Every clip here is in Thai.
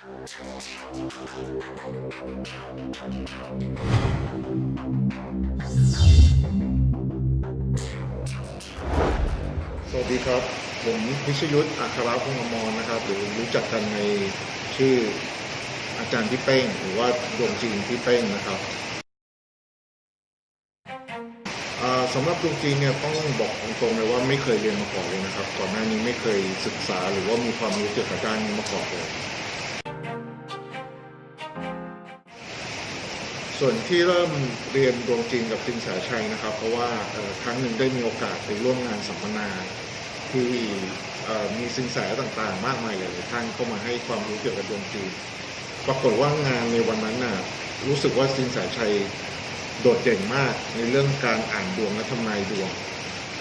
สวัสดีครับ ผมพิชยุทธ์อัครพงศ์อมรนะครับ หรือรู้จักกันในชื่ออาจารย์พี่เป้ง หรือว่าดวงจีนพี่เป้งนะครับสำหรับดวงจีนเนี่ยต้องบอกตรงๆเลยว่าไม่เคยเรียนมาก่อนเลยนะครับ ก่อนหน้านี้ไม่เคยศึกษาหรือว่ามีความรู้เกี่ยวกับด้านนี้มาก่อนเลย ส่วนที่เริ่มเรียนดวงจีนกับสินแสชัยนะครับ เพราะว่าครั้งหนึ่งได้มีโอกาสไปร่วมงานสัมมนาที่มีสินแสต่างๆ มากมายหลยท่านเข้ามาให้ความรู้เกี่ยวกับดวงจีนปรากฏว่างานในวันนั้นน่ะรู้สึกว่าสินแสชัยโดดเด่นมากในเรื่องการอ่านดวงและทำนายดวง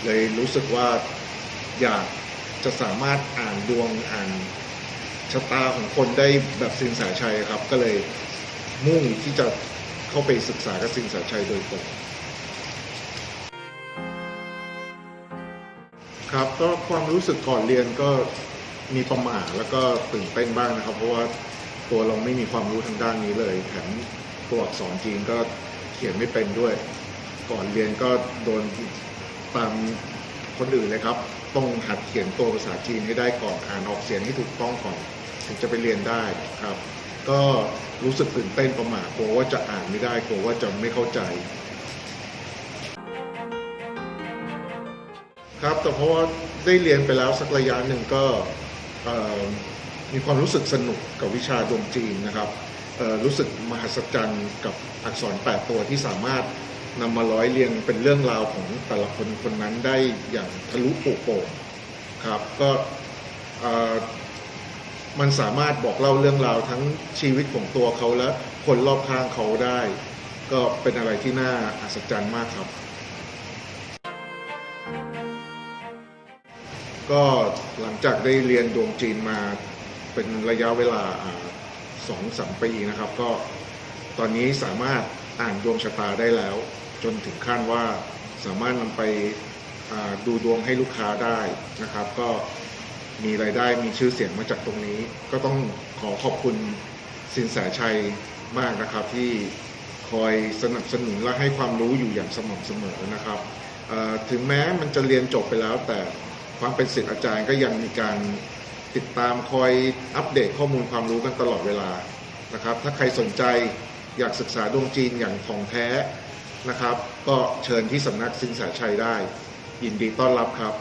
เลยรู้สึกว่าอยากจะสามารถอ่านดวงอ่านชะตาของคนได้แบบสินแสชัยครับ ก็เลยมุ่งที่จะ เข้าไปศึกษากับสินแสชัยโดยตรงครับก็ความรู้สึกก่อนเรียนก็มีประหม่าแล้วก็ตื่นเต้นบ้างนะครับ เพราะว่าตัวเราไม่มีความรู้ทางด้านนี้เลยแถมตัวอักษรจีนก็เขียนไม่เป็นด้วย ก่อนเรียนก็โดนตามคนอื่นเลยครับ ต้องหัดเขียนตัวภาษาจีนให้ได้ก่อนอ่านออกเสียงให้ถูกต้องก่อน ถึงจะไปเรียนได้ครับ ก็รู้สึกตื่นเต้นประหม่ากลัวว่าจะอ่านไม่ได้กลัวว่าจะไม่เข้าใจ ครับแต่เพราะว่าได้เรียนไปแล้วสักระยะหนึ่งก็มีความรู้สึกสนุกกับวิชาดวงจีนนะครับรู้สึกมหัศจรรย์กับอักษรแปดตัวที่สามารถนำมาร้อยเรียงเป็นเรื่องราวของแต่ละคนคนนั้นได้อย่างทะลุปุโป่งครับก็ มันสามารถบอกเล่าเรื่องราวทั้งชีวิตของตัวเขาและคนรอบข้างเขาได้ ก็เป็นอะไรที่น่าอัศจรรย์มากครับ ก็หลังจากได้เรียนดวงจีนมาเป็นระยะเวลาสองสามปีนะครับ ก็ตอนนี้สามารถอ่านดวงชะตาได้แล้ว จนถึงขั้นว่าสามารถนำไปดูดวงให้ลูกค้าได้นะครับ ก็ มีรายได้มีชื่อเสียงมาจากตรงนี้ ก็ต้องขอขอบคุณสินแสชัยมากนะครับที่คอยสนับสนุนและให้ความรู้อยู่อย่างสม่ำเสมอนะครับถึงแม้มันจะเรียนจบไปแล้ว แต่ความเป็นศิษย์อาจารย์ก็ยังมีการติดตามคอยอัปเดตข้อมูลความรู้กันตลอดเวลานะครับ ถ้าใครสนใจอยากศึกษาดวงจีนอย่างของแท้นะครับ ก็เชิญที่สำนักสินแสชัยได้ ยินดีต้อนรับครับ